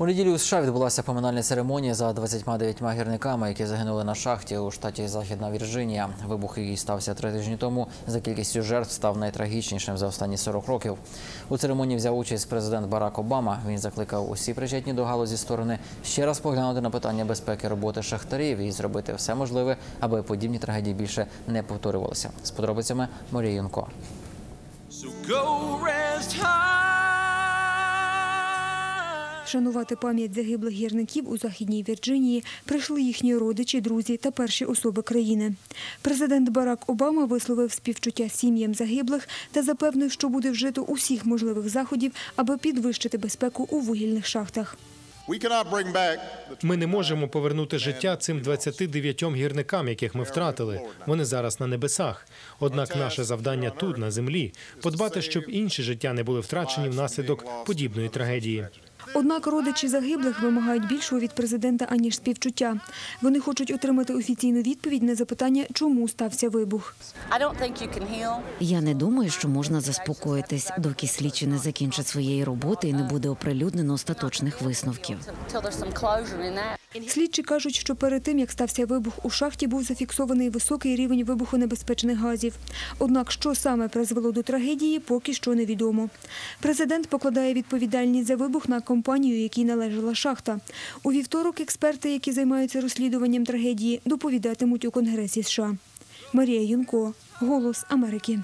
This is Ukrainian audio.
У неділю у США відбулася поминальна церемонія за 29 гірниками, які загинули на шахті у штаті Західна Вірджинія. Вибух, який стався три тижні тому, за кількістю жертв став найтрагічнішим за останні 40 років. У церемонії взяв участь президент Барак Обама. Він закликав усі причетні до галузі сторони ще раз поглянути на питання безпеки роботи шахтарів і зробити все можливе, аби подібні трагедії більше не повторювалися. З подробицями Марія Юнко. So go rest high. Шанувати пам'ять загиблих гірників у Західній Вірджинії прийшли їхні родичі, друзі та перші особи країни. Президент Барак Обама висловив співчуття сім'ям загиблих та запевнив, що буде вжито усіх можливих заходів, аби підвищити безпеку у вугільних шахтах. Ми не можемо повернути життя цим 29 гірникам, яких ми втратили. Вони зараз на небесах. Однак наше завдання тут, на землі, подбати, щоб інші життя не були втрачені внаслідок подібної трагедії. Однак родичі загиблих вимагають більшого від президента аніж співчуття. Вони хочуть отримати офіційну відповідь на запитання, чому стався вибух. Я не думаю, що можна заспокоїтись, доки слідчі не закінчать своєї роботи і не буде оприлюднено остаточних висновків. Слідчі кажуть, що перед тим, як стався вибух у шахті, був зафіксований високий рівень вибухонебезпечних газів. Однак, що саме призвело до трагедії, поки що невідомо. Президент покладає відповідальність за вибух на компанію, якій належала шахта. У вівторок експерти, які займаються розслідуванням трагедії, доповідатимуть у Конгресі США. Марія Юнко, Голос Америки.